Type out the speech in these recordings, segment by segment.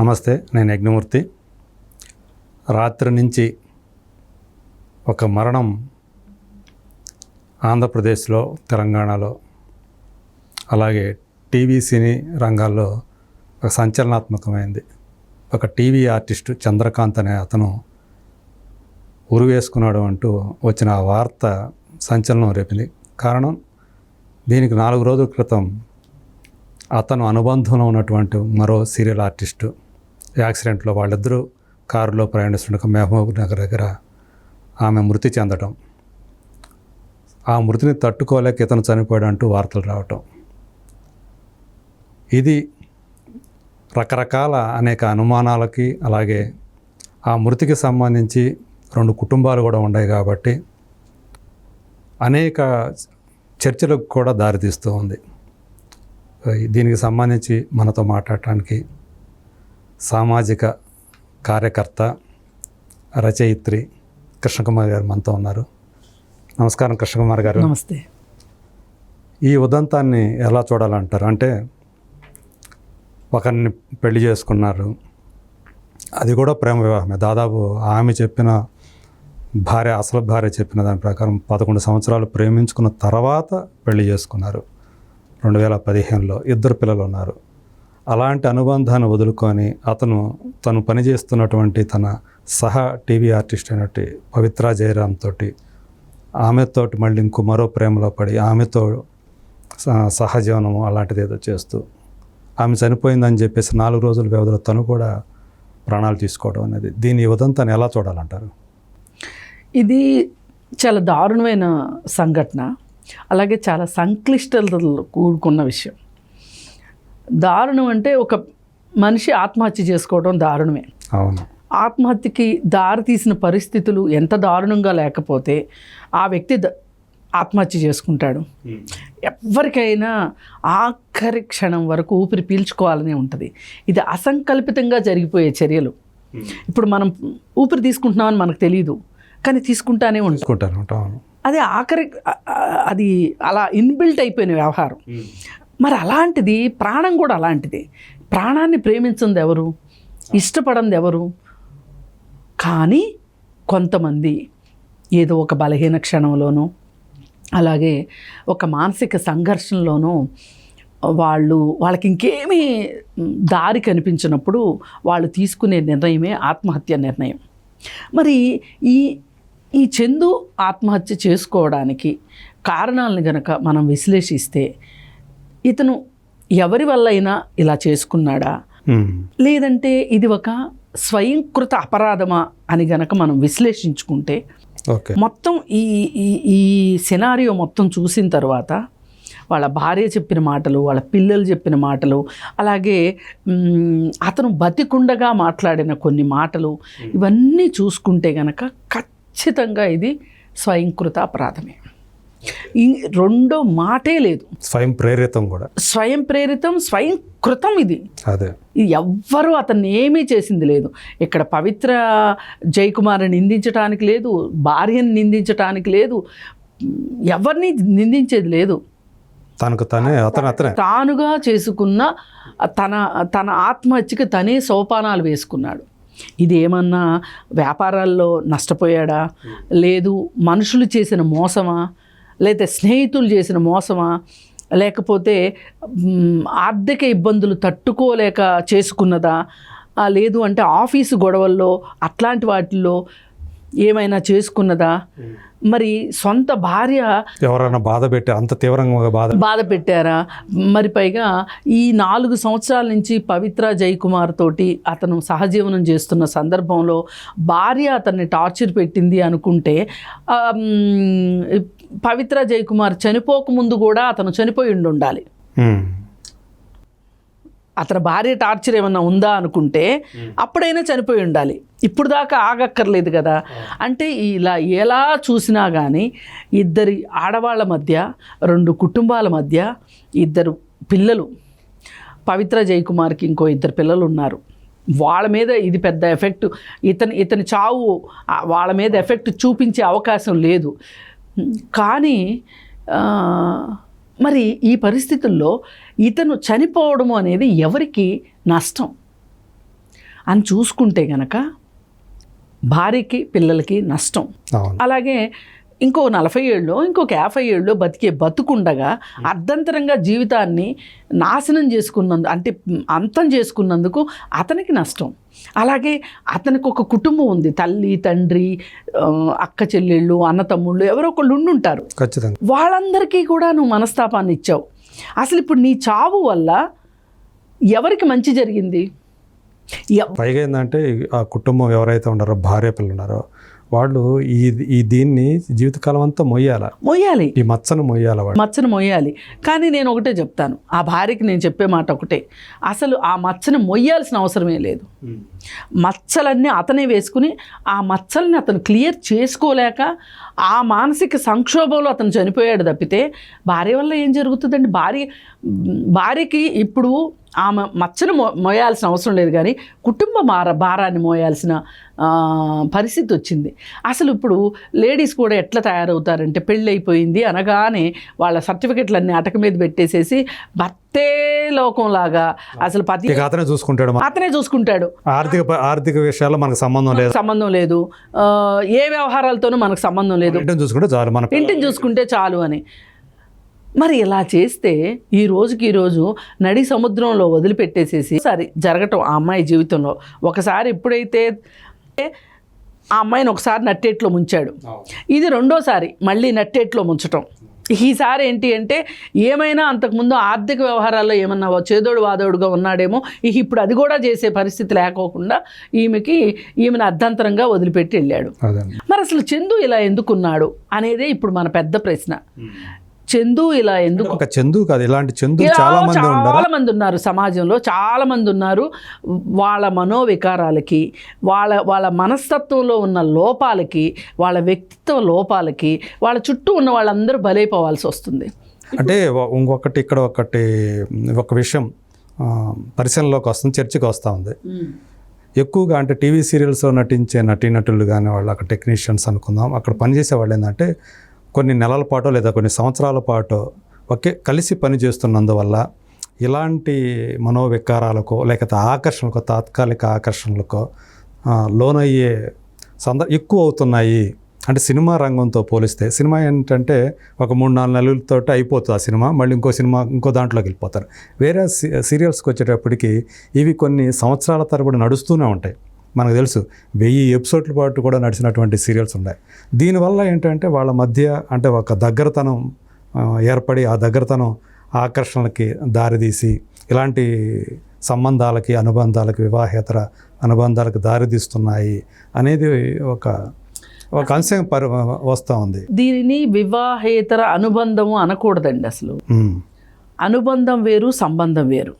నమస్తే నేను యజ్ఞమూర్తి. రాత్రి నుంచి ఒక మరణం ఆంధ్రప్రదేశ్లో తెలంగాణలో అలాగే టీవీ సినీ రంగాల్లో ఒక సంచలనాత్మకమైంది. ఒక టీవీ ఆర్టిస్టు చంద్రకాంత్ అనే అతను ఉరివేసుకున్నాడు అంటూ వచ్చిన ఆ వార్త సంచలనం రేపింది. కారణం దీనికి నాలుగు రోజుల క్రితం అతను అనుబంధంలో ఉన్నటువంటి మరో సీరియల్ ఆర్టిస్టు యాక్సిడెంట్లో వాళ్ళిద్దరూ కారులో ప్రయాణిస్తుండగా మహబూబ్ నగర్ దగ్గర ఆమె మృతి చెందడం ఆ మృతిని తట్టుకోలేక ఇతను చనిపోయాడు అంటూ వార్తలు రావటం. ఇది రకరకాల అనేక అనుమానాలకి అలాగే ఆ మృతికి సంబంధించి రెండు కుటుంబాలు కూడా ఉన్నాయి కాబట్టి అనేక చర్చలకు కూడా దారితీస్తూ ఉంది. దీనికి సంబంధించి మనతో మాట్లాడటానికి సామాజిక కార్యకర్త రచయిత్రి కృష్ణకుమార్ గారు మనతో ఉన్నారు. నమస్కారం కృష్ణకుమార్ గారు. నమస్తే. ఈ ఉదంతాన్ని ఎలా చూడాలంటారు? అంటే ఒకరిని పెళ్ళి చేసుకున్నారు. అది కూడా ప్రేమ వివాహమే. దాదాపు ఆమె చెప్పిన భార్య అసలు భార్య చెప్పిన దాని ప్రకారం పదకొండు సంవత్సరాలు ప్రేమించుకున్న తర్వాత పెళ్ళి చేసుకున్నారు. రెండు వేల పదిహేనులో ఇద్దరు పిల్లలు ఉన్నారు. అలాంటి అనుబంధాన్ని వదులుకొని అతను తను పనిచేస్తున్నటువంటి తన సహ టీవీ ఆర్టిస్ట్ అయినట్టు పవిత్ర జయరామ్ తోటి ఆమెతోటి మళ్ళీ ఇంకో మరో ప్రేమలో పడి ఆమెతో స- సహజీవనము అలాంటిది ఏదో చేస్తూ ఆమె చనిపోయిందని చెప్పేసి నాలుగు రోజుల వ్యవధిలో తను కూడా ప్రాణాలు తీసుకోవడం అనేది దీని ఉదంతాన్ని ఎలా చూడాలంటారు? ఇది చాలా దారుణమైన సంఘటన అలాగే చాలా సంక్లిష్టతలు కూడుకున్న విషయం. దారుణం అంటే ఒక మనిషి ఆత్మహత్య చేసుకోవడం దారుణమే. అవును. ఆత్మహత్యకి దారి తీసిన పరిస్థితులు ఎంత దారుణంగా లేకపోతే ఆ వ్యక్తి ద- ఆత్మహత్య చేసుకుంటాడు. ఎవరికైనా ఆఖరి క్షణం వరకు ఊపిరి పీల్చుకోవాలనే ఉంటుంది. ఇది అసంకల్పితంగా జరిగిపోయే చర్యలు. ఇప్పుడు మనం ఊపిరి తీసుకుంటున్నామని మనకు తెలియదు కానీ తీసుకుంటానే ఉంటాం తీసుకుంటారు అవును. అది ఆఖరి అది అలా ఇన్బిల్ట్ అయిపోయిన వ్యవహారం. మరి అలాంటిది ప్రాణం కూడా అలాంటిది. ప్రాణాన్ని ప్రేమించింది ఎవరు? ఇష్టపడంది ఎవరు? కానీ కొంతమంది ఏదో ఒక బలహీన క్షణంలోనూ అలాగే ఒక మానసిక సంఘర్షణలోనూ వాళ్ళు వాళ్ళకి ఇంకేమీ దారి కనిపించినప్పుడు వాళ్ళు తీసుకునే నిర్ణయమే ఆత్మహత్య నిర్ణయం. మరి ఈ ఈ చందు ఆత్మహత్య చేసుకోవడానికి కారణాలను గనక మనం విశ్లేషిస్తే ఇతను ఎవరి వల్ల అయినా ఇలా చేసుకున్నాడా. లేదంటే ఇది ఒక స్వయంకృత అపరాధమా అని గనక మనం విశ్లేషించుకుంటే మొత్తం ఈ ఈ ఈ సినారియో మొత్తం చూసిన తర్వాత వాళ్ళ భార్య చెప్పిన మాటలు వాళ్ళ పిల్లలు చెప్పిన మాటలు అలాగే అతను బతికుండగా మాట్లాడిన కొన్ని మాటలు ఇవన్నీ చూసుకుంటే గనక ఖచ్చితంగా ఇది స్వయంకృత అపరాధమే. రెండో మాటే లేదు. స్వయం ప్రేరితం కూడా. స్వయం ప్రేరితం స్వయం కృతం ఇది. అదే. ఎవ్వరూ అతన్ని ఏమీ చేసింది లేదు. ఇక్కడ పవిత్ర జయకుమార్ని నిందించడానికి లేదు భార్యని నిందించడానికి లేదు ఎవరిని నిందించేది లేదు. తనకు తనే అతను అతనే. తానుగా చేసుకున్న తన తన ఆత్మహత్యకి తనే సోపానాలు వేసుకున్నాడు. ఇది ఏమన్నా వ్యాపారాల్లో నష్టపోయాడా? లేదు. మనుషులు చేసిన మోసమా? లేదా స్నేహితులు చేసిన మోసమా? లేకపోతే ఆర్థిక ఇబ్బందులు తట్టుకోలేక చేసుకున్నదా? లేదు అంటే ఆఫీసు గొడవల్లో అట్లాంటి వాటిల్లో ఏమైనా చేసుకున్నదా? మరి సొంత భార్య ఎవరైనా బాధ పెట్టి అంత తీవ్రంగా బాధ బాధ పెట్టారా? మరి పైగా ఈ నాలుగు సంవత్సరాల నుంచి పవిత్ర జయకుమార్ తోటి అతను సహజీవనం చేస్తున్న సందర్భంలో భార్య అతన్ని టార్చర్ పెట్టింది అనుకుంటే పవిత్ర జయకుమార్ చనిపోకముందు కూడా అతను చనిపోయి ఉండి ఉండాలి. అతని భార్య టార్చర్ ఏమన్నా ఉందా అనుకుంటే అప్పుడైనా చనిపోయి ఉండాలి. ఇప్పుడు దాకా ఆగక్కర్లేదు కదా. అంటే ఇలా ఎలా చూసినా కానీ ఇద్దరి ఆడవాళ్ళ మధ్య రెండు కుటుంబాల మధ్య ఇద్దరు పిల్లలు పవిత్ర జయకుమార్కి ఇంకో ఇద్దరు పిల్లలు ఉన్నారు వాళ్ళ మీద ఇది పెద్ద ఎఫెక్ట్ ఇతని ఇతని చావు వాళ్ళ మీద ఎఫెక్ట్ చూపించే అవకాశం లేదు. కానీ మరి ఈ పరిస్థితుల్లో ఇతను చనిపోవడము అనేది ఎవరికి నష్టం? అని చూసుకుంటే గనక భార్యకి పిల్లలకి నష్టం. అలాగే ఇంకో నలభై ఏళ్ళు ఇంకొక యాభై ఏళ్ళు బతికే బతుకుండగా అర్ధంతరంగా జీవితాన్ని నాశనం చేసుకున్నందు అంటే అంతం చేసుకున్నందుకు అతనికి నష్టం. అలాగే అతనికి ఒక కుటుంబం ఉంది. తల్లి తండ్రి అక్క చెల్లెళ్ళు అన్న తమ్ముళ్ళు ఎవరో ఒకళ్ళు ఉండుంటారు. ఖచ్చితంగా. వాళ్ళందరికీ కూడా నువ్వు మనస్తాపాన్ని ఇచ్చావు. అసలు ఇప్పుడు నీ చావు వల్ల ఎవరికి మంచి జరిగింది? పైగా ఏంటంటే ఆ కుటుంబం ఎవరైతే ఉన్నారో భార్య పిల్లలు ఉన్నారో వాళ్ళు ఈ ఈ దీన్ని జీవితకాలం అంతా మొయ్యాల. మొయ్యాలి. ఈ మచ్చను మొయ్యాల వాళ్ళు. మచ్చను మొయ్యాలి. కానీ నేను ఒకటే చెప్తాను. ఆ భార్యకి నేను చెప్పే మాట ఒకటే. అసలు ఆ మచ్చను మొయ్యాల్సిన అవసరమే లేదు. మచ్చలన్నీ అతనే వేసుకుని ఆ మచ్చల్ని అతను క్లియర్ చేసుకోలేక ఆ మానసిక సంక్షోభంలో అతను చనిపోయాడు తప్పితే భార్య వల్ల ఏం జరుగుతుందండి? భార్య భార్యకి ఇప్పుడు ఆమె మచ్చను మో మోయాల్సిన అవసరం లేదు కానీ కుటుంబ భార భారాన్ని మోయాల్సిన పరిస్థితి వచ్చింది. అసలు ఇప్పుడు లేడీస్ కూడా ఎట్లా తయారవుతారంటే పెళ్ళి అయిపోయింది అనగానే వాళ్ళ సర్టిఫికెట్లన్నీ అటక మీద పెట్టేసేసి భర్తే లోకంలాగా అసలు పతి అతనే చూసుకుంటాడు అతనే చూసుకుంటాడు. ఆర్థిక ఆర్థిక విషయాల్లో మనకు సంబంధం లేదు. సంబంధం లేదు. ఏ వ్యవహారాలతోనూ మనకు సంబంధం లేదు. ఇంటిని చూసుకుంటే చాలు మన ఇంటిని చూసుకుంటే చాలు అని. మరి ఇలా చేస్తే ఈ రోజుకి ఈ రోజు నడి సముద్రంలో వదిలిపెట్టేసేసి సరే జరగటం ఆ అమ్మాయి జీవితంలో. ఒకసారి ఎప్పుడైతే ఆ అమ్మాయిని ఒకసారి నట్టేట్లో ముంచాడు. ఇది రెండోసారి మళ్ళీ నట్టేట్లో ముంచటం. ఈసారి ఏంటి అంటే ఏమైనా అంతకుముందు ఆర్థిక వ్యవహారాల్లో ఏమన్నా చేదోడు వాదోడుగా ఉన్నాడేమో ఇప్పుడు అది కూడా చేసే పరిస్థితి లేకోకుండా ఈమెకి ఈమెను అర్ధంతరంగా వదిలిపెట్టి వెళ్ళాడు. మరి అసలు చందు ఇలా ఎందుకున్నాడు అనేదే ఇప్పుడు మన పెద్ద ప్రశ్న. చందు ఇలా ఎందుకు ఒక చందు కాదు ఇలాంటి చందు చాలా మంది చాలా మంది ఉన్నారు సమాజంలో చాలా మంది ఉన్నారు. వాళ్ళ మనోవికారాలకి వాళ్ళ వాళ్ళ మనస్తత్వంలో ఉన్న లోపాలకి వాళ్ళ వ్యక్తిత్వ లోపాలకి వాళ్ళ చుట్టూ ఉన్న వాళ్ళందరూ బలైపోవాల్సి వస్తుంది. అంటే ఇంకొకటి ఇక్కడ ఒకటి ఒక విషయం పరిశీలనలోకి వస్తుంది చర్చకి వస్తూ ఉంది. ఎక్కువగా అంటే టీవీ సీరియల్స్లో నటించే నటీనటులు కానీ వాళ్ళు అక్కడ టెక్నీషియన్స్ అనుకుందాం అక్కడ పనిచేసే వాళ్ళు ఏంటంటే కొన్ని నెలల పాటు లేదా కొన్ని సంవత్సరాల పాటు ఒకే కలిసి పనిచేస్తున్నందువల్ల ఇలాంటి మనోవికారాలకో లేకపోతే ఆకర్షణలకో తాత్కాలిక ఆకర్షణలకో లోనయ్యే సంద ఎక్కువ అవుతున్నాయి అంటే సినిమా రంగంతో పోలిస్తే సినిమా ఏంటంటే ఒక మూడు నాలుగు నెలలతో అయిపోతుంది ఆ సినిమా మళ్ళీ ఇంకో సినిమా ఇంకో దాంట్లోకి వెళ్ళిపోతారు. వేరే సీరియల్స్కి వచ్చేటప్పటికి ఇవి కొన్ని సంవత్సరాల తరబడి నడుస్తూనే ఉంటాయి. మనకు తెలుసు వెయ్యి ఎపిసోడ్ల పాటు కూడా నడిచినటువంటి సీరియల్స్ ఉన్నాయి. దీనివల్ల ఏంటంటే వాళ్ళ మధ్య అంటే ఒక దగ్గరతనం ఏర్పడి ఆ దగ్గరతనం ఆకర్షణలకి దారితీసి ఇలాంటి సంబంధాలకి అనుబంధాలకి వివాహేతర అనుబంధాలకు దారితీస్తున్నాయి అనేది ఒక ఒక అంశం పరి వస్తూ ఉంది. దీనిని వివాహేతర అనుబంధము అనకూడదండి అసలు. అనుబంధం వేరు సంబంధం వేరు.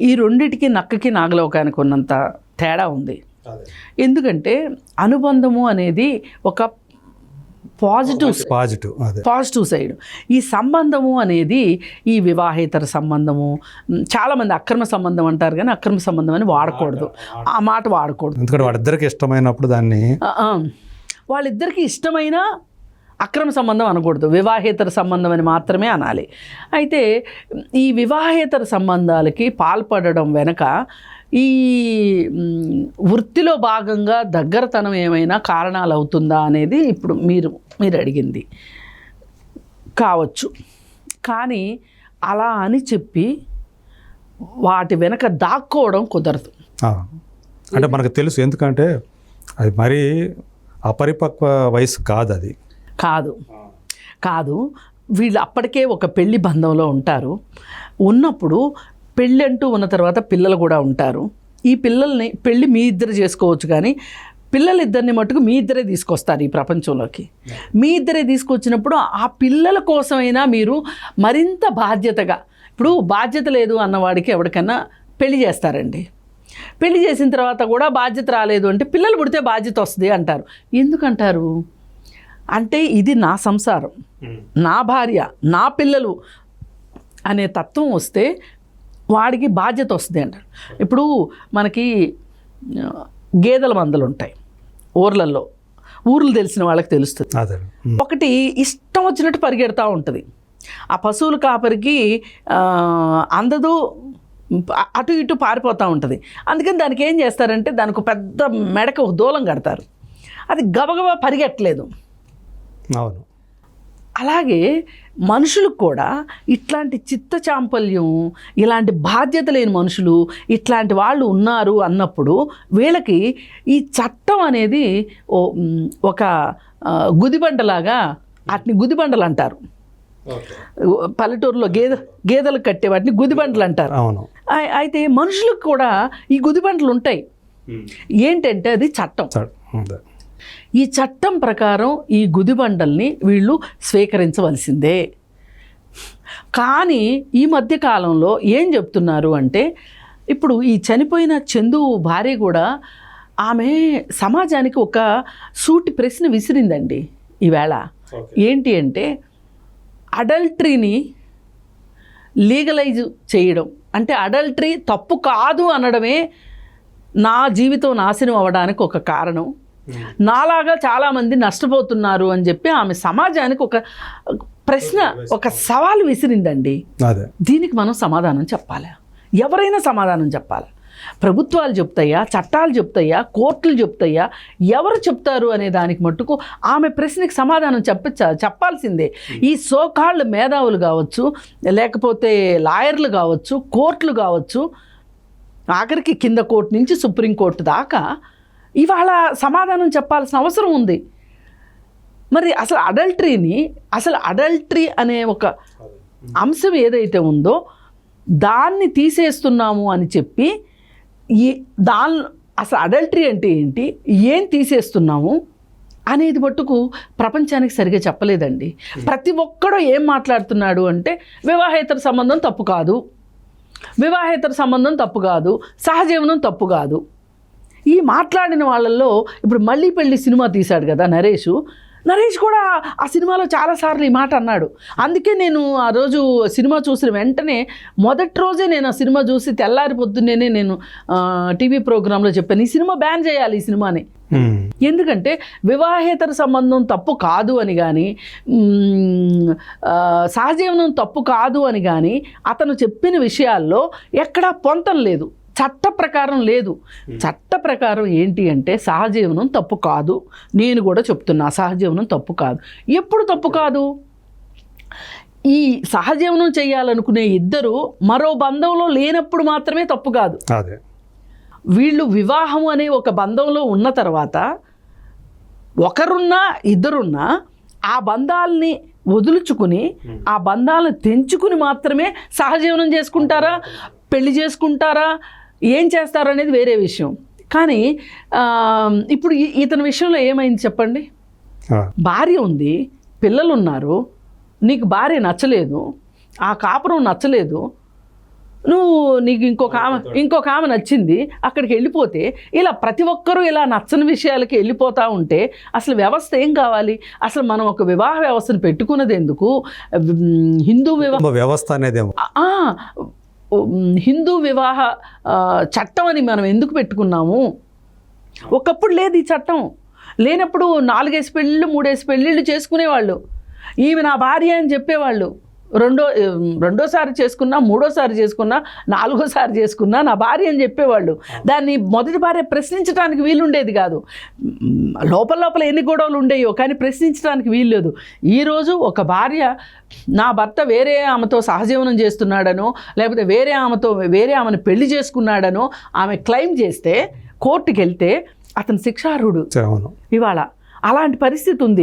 ఈ రెండిటికి నక్కకి నాగలోకానికి ఉన్నంత తేడా ఉంది. ఎందుకంటే అనుబంధము అనేది ఒక పాజిటివ్ పాజిటివ్ పాజిటివ్ సైడ్. ఈ సంబంధము అనేది ఈ వివాహేతర సంబంధము చాలామంది అక్రమ సంబంధం అంటారు కానీ అక్రమ సంబంధం అని వాడకూడదు. ఆ మాట వాడకూడదు. ఎందుకంటే వాళ్ళిద్దరికి ఇష్టమైనప్పుడు దాన్ని. వాళ్ళిద్దరికీ ఇష్టమైన అక్రమ సంబంధం అనకూడదు. వివాహేతర సంబంధం అని మాత్రమే అనాలి. అయితే ఈ వివాహేతర సంబంధాలకి పాల్పడడం వెనక ఈ వృత్తిలో భాగంగా దగ్గరతనం ఏమైనా కారణాలు అవుతుందా అనేది ఇప్పుడు మీరు మీరు అడిగింది. కావచ్చు. కానీ అలా అని చెప్పి వాటి వెనక దాక్కోవడం కుదరదు. అంటే మనకు తెలుసు. ఎందుకంటే అది మరీ అపరిపక్వ వయసు కాదు అది. కాదు. కాదు. వీళ్ళు అప్పటికే ఒక పెళ్ళి బంధంలో ఉంటారు. ఉన్నప్పుడు పెళ్ళి అంటూ ఉన్న తర్వాత పిల్లలు కూడా ఉంటారు. ఈ పిల్లల్ని పెళ్ళి మీ ఇద్దరు చేసుకోవచ్చు కానీ పిల్లలిద్దరిని మటుకు మీ ఇద్దరే తీసుకొస్తారు ఈ ప్రపంచంలోకి. మీ ఇద్దరే తీసుకొచ్చినప్పుడు ఆ పిల్లల కోసమైనా మీరు మరింత బాధ్యతగా ఇప్పుడు బాధ్యత లేదు అన్నవాడికి ఎవరికైనా పెళ్ళి చేస్తారండి. పెళ్ళి చేసిన తర్వాత కూడా బాధ్యత రాలేదు అంటే పిల్లలు పుడితే బాధ్యత వస్తుంది అంటారు. ఎందుకంటారు? అంటే ఇది నా సంసారం. నా భార్య నా పిల్లలు అనే తత్వం వస్తే వాడికి బాధ్యత వస్తుంది అంటారు. ఇప్పుడు మనకి గేదెల మందలు ఉంటాయి ఊర్లలో ఊర్లు తెలిసిన వాళ్ళకి తెలుస్తుంది. ఒకటి ఇష్టం వచ్చినట్టు పరిగెడతా ఉంటుంది. ఆ పశువుల కాపరికి అందదు అటు ఇటు పారిపోతూ ఉంటుంది. అందుకని దానికి ఏం చేస్తారంటే దానికి పెద్ద మెడక దూలం కడతారు. అది గబగబా పరిగెట్టలేదు. అవును. అలాగే మనుషులకు కూడా ఇట్లాంటి చిత్త చాంపల్యం ఇలాంటి బాధ్యత లేని మనుషులు ఇట్లాంటి వాళ్ళు ఉన్నారు అన్నప్పుడు వీళ్ళకి ఈ చట్టం అనేది ఒక గుదిబండలాగా వాటిని గుదిబండలు అంటారు. పల్లెటూరులో గేదె గేదెలు కట్టే వాటిని గుదిబండలు అంటారు. అవును. అయి- అయితే మనుషులకు కూడా ఈ గుదిబండలు ఉంటాయి. ఏంటంటే అది చట్టం. ఈ చట్టం ప్రకారం ఈ గుదిబండల్ని వీళ్ళు స్వీకరించవలసిందే. కానీ ఈ మధ్య కాలంలో ఏం చెప్తున్నారు అంటే ఇప్పుడు ఈ చనిపోయిన చందు భార్య కూడా ఆమె సమాజానికి ఒక సూటి ప్రశ్న విసిరిందండి ఈవేళ. ఏంటి అంటే అడల్టరీని లీగలైజ్ చేయడం. అంటే అడల్టరీ తప్పు కాదు అనడమే నా జీవితం నాశనం అవ్వడానికి ఒక కారణం. నాలాగా చాలామంది నష్టపోతున్నారు అని చెప్పి ఆమె సమాజానికి ఒక ప్రశ్న ఒక సవాల్ విసిరిందండి. దీనికి మనం సమాధానం చెప్పాలి? ఎవరైనా సమాధానం చెప్పాలి? ప్రభుత్వాలు చెప్తాయా? చట్టాలు చెప్తాయా? కోర్టులు చెప్తాయా? ఎవరు చెప్తారు అనే దానికి మట్టుకు ఆమె ప్రశ్నకి సమాధానం చెప్పచ్చ చెప్పాల్సిందే. ఈ సోకాళ్ళు మేధావులు కావచ్చు లేకపోతే లాయర్లు కావచ్చు కోర్టులు కావచ్చు ఆఖరికి కింద కోర్టు నుంచి సుప్రీంకోర్టు దాకా ఇవాళ సమాధానం చెప్పాల్సిన అవసరం ఉంది. మరి అసలు అడల్టరీని అసలు అడల్టరీ అనే ఒక అంశం ఏదైతే ఉందో దాన్ని తీసేస్తున్నాము అని చెప్పి ఈ దాని అసలు అడల్టరీ అంటే ఏంటి ఏం తీసేస్తున్నాము అనేది మట్టుకు ప్రపంచానికి సరిగా చెప్పలేదండి. ప్రతి ఒక్కడూ ఏం మాట్లాడుతున్నాడు అంటే వివాహేతర సంబంధం తప్పు కాదు. వివాహేతర సంబంధం తప్పు కాదు. సహజీవనం తప్పు కాదు. ఈ మాట్లాడిన వాళ్ళల్లో ఇప్పుడు మళ్ళీ పెళ్ళి సినిమా తీశాడు కదా నరేష్. నరేష్ కూడా ఆ సినిమాలో చాలాసార్లు ఈ మాట అన్నాడు. అందుకే నేను ఆ రోజు సినిమా చూసిన వెంటనే మొదటి రోజే నేను ఆ సినిమా చూసి తెల్లారి పొద్దున్నేనే నేను టీవీ ప్రోగ్రాంలో చెప్పాను ఈ సినిమా బ్యాన్ చేయాలి ఈ సినిమాని. ఎందుకంటే వివాహేతర సంబంధం తప్పు కాదు అని కానీ సహజీవనం తప్పు కాదు అని కానీ అతను చెప్పిన విషయాల్లో ఎక్కడా పొంతం లేదు. చట్ట ప్రకారం లేదు. చట్ట ప్రకారం ఏంటి అంటే సహజీవనం తప్పు కాదు. నేను కూడా చెప్తున్నా సహజీవనం తప్పు కాదు. ఎప్పుడు తప్పు కాదు? ఈ సహజీవనం చేయాలనుకునే ఇద్దరు మరో బంధంలో లేనప్పుడు మాత్రమే తప్పు కాదు. వీళ్ళు వివాహం అనే ఒక బంధంలో ఉన్న తర్వాత ఒకరున్నా ఇద్దరున్నా ఆ బంధాలని వదులుచుకుని ఆ బంధాలను తెంచుకుని మాత్రమే సహజీవనం చేసుకుంటారా? పెళ్ళి చేసుకుంటారా? ఏం చేస్తారా అనేది వేరే విషయం. కానీ ఇప్పుడు ఈ- ఇతని విషయంలో ఏమైంది చెప్పండి? ఆ, భార్య ఉంది పిల్లలు ఉన్నారు నీకు భార్య నచ్చలేదు ఆ కాపురం నచ్చలేదు నువ్వు నీకు ఇంకొక ఆమె ఇంకొక ఆమె నచ్చింది అక్కడికి వెళ్ళిపోతే ఇలా ప్రతి ఒక్కరూ ఇలా నచ్చని విషయాలకి వెళ్ళిపోతూ ఉంటే అసలు వ్యవస్థ ఏం కావాలి? అసలు మనం ఒక వివాహ వ్యవస్థను పెట్టుకున్నది ఎందుకు? హిందూ వివాహ వ్యవస్థ ఉమ్, హిందూ వివాహ చట్టం అని మనం ఎందుకు పెట్టుకున్నాము? ఒకప్పుడు లేదు ఈ చట్టం. లేనప్పుడు నాలుగేసి పెళ్ళిళ్ళు మూడేసి పెళ్ళిళ్ళు చేసుకునేవాళ్ళు. ఈమె నా భార్య అని చెప్పేవాళ్ళు. రెండో రెండోసారి చేసుకున్నా మూడోసారి చేసుకున్నా నాలుగోసారి చేసుకున్నా నా భార్య అని చెప్పేవాళ్ళు. దాన్ని మొదటి భార్య ప్రశ్నించడానికి వీలుండేది కాదు. లోపల లోపల ఎన్ని గొడవలు ఉండేయో కానీ ప్రశ్నించడానికి వీల్లేదు ఈరోజు ఒక భార్య నా భర్త వేరే ఆమెతో సహజీవనం చేస్తున్నాడనో లేకపోతే వేరే ఆమెతో వేరే ఆమెను పెళ్ళి చేసుకున్నాడనో ఆమె క్లెయిమ్ చేస్తే కోర్టుకి వెళ్తే అతను శిక్షార్హుడు. ఇవాళ అలాంటి పరిస్థితి ఉంది.